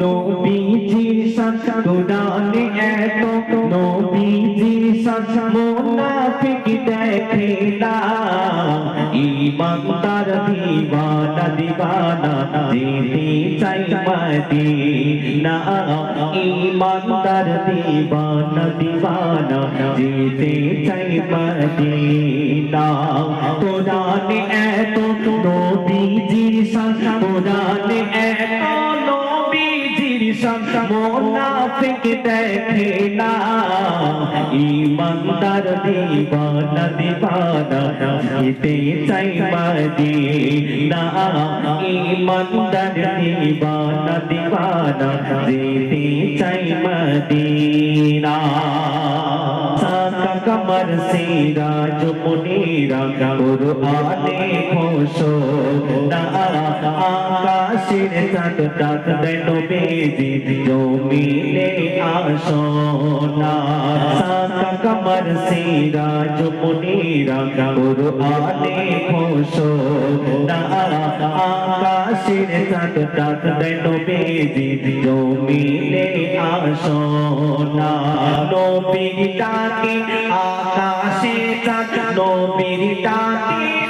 নবীজি সাথ কোরআনে এত নবীজি সাথ মুনাফিক দেখে না ইমানদার দিবানা দিবানা যেতে চাই মদিনা। ইমানদার দিবানা দিবানা সাথ মুনাফিক দেখে না। ইমানদার দিবানা দিবানা যেতে চাই মদিনা। ইমানদার দিবানা দিবানা যেতে চাই মদিনা। কমর সিরাজ মুনিরা কুরআনে ঘোষো না আকাশের চাঁদ চাঁদ দেনো বেজি জমিনে আসো না সাকা কমর সিরাজ মুনিরা কুরআনে ঘোষো না আকাশের চাঁদ চাঁদ দেনো বেজি জমিনে আসো না নবীর ডাকে আকাশে চাঁদ, নবীর ডাকে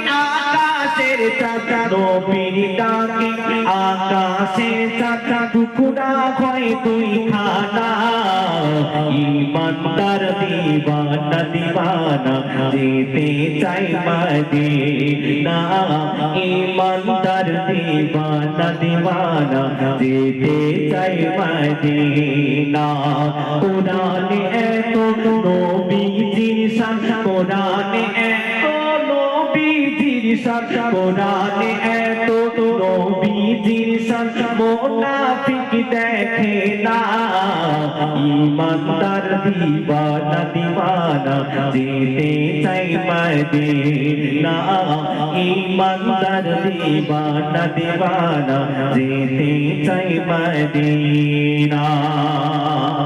আকাশের চাঁদ, নবীর ডাকে, আকাশে চাঁদ, টুকুরা হয় তুই খানা ইমানদার দিবানা দিবানা, যেতে চাই মদিনা। ইমানদার দিবানা দিবানা, যেতে চাই মদিনা। কোরআনে এত নবীজির শান কোরআনে এত শান কোরআনে এত নবীজির শান মুনাফিক দেখে না। ইমানদার দিবানা দিবানা, যেতে চাই মদিনা। ইমানদার দিবানা দিবানা, যেতে চাই মদিনা।